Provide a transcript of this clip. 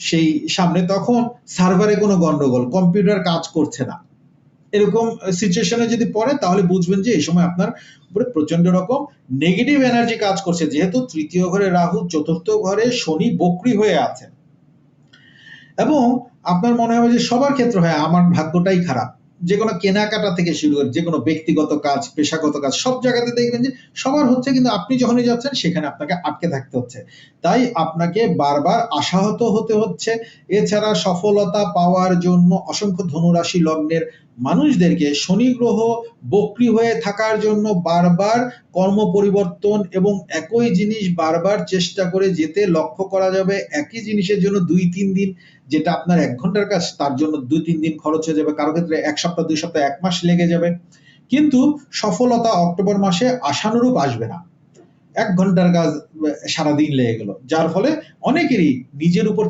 সেই সামনে, তখন সার্ভারে কোনো গন্ডগোল কম্পিউটার কাজ করছে না। এরকম সিচুয়েশনে যদি পড়ে, তাহলে বুঝবেন যে এই সময় আপনার উপরে প্রচণ্ড রকম নেগেটিভ এনার্জি কাজ করছে। যেহেতু তৃতীয় ঘরে রাহু, চতুর্থ ঘরে শনি বক্রি হয়ে আছে এবং আপনার মনে হবে যে সবার ক্ষেত্রে হয়, আমার ভাগ্যটাই খারাপ। যে কোনো কেনাকাটা থেকে শুরু করে যে কোনো ব্যক্তিগত কাজ, পেশাগত কাজ, সব জায়গাতে দেখবেন যে সবার হচ্ছে কিন্তু আপনি যখনই যাচ্ছেন, সেখানে আপনাকে আটকে থাকতে হচ্ছে। তাই আপনাকে বারবার আশাহত হতে হচ্ছে। এছাড়া সফলতা পাওয়ার জন্য অসংখ্য ধনুরাশি লগ্নের মানুষদেরকে শনি গ্রহ বক্রি হয়ে থাকার জন্য বারবার কর্ম পরিবর্তন এবং একই জিনিস বারবার চেষ্টা করে যেতে লক্ষ্য করা যাবে। একই জিনিসের জন্য দুই, তিন দিন যেটা আপনার এক ঘণ্টার কাজ, তার জন্য দুই, তিন দিন খরচ হয়ে যাবে। কারও ক্ষেত্রে এক সপ্তাহ, দুই সপ্তাহ, এক মাস লেগে যাবে। কিন্তু সফলতা অক্টোবর মাসে আশানুরূপ আসবে না। এক ঘণ্টার কাজ সারাদিন লেগে গেল। যার ফলে অনেকেরই নিজের উপর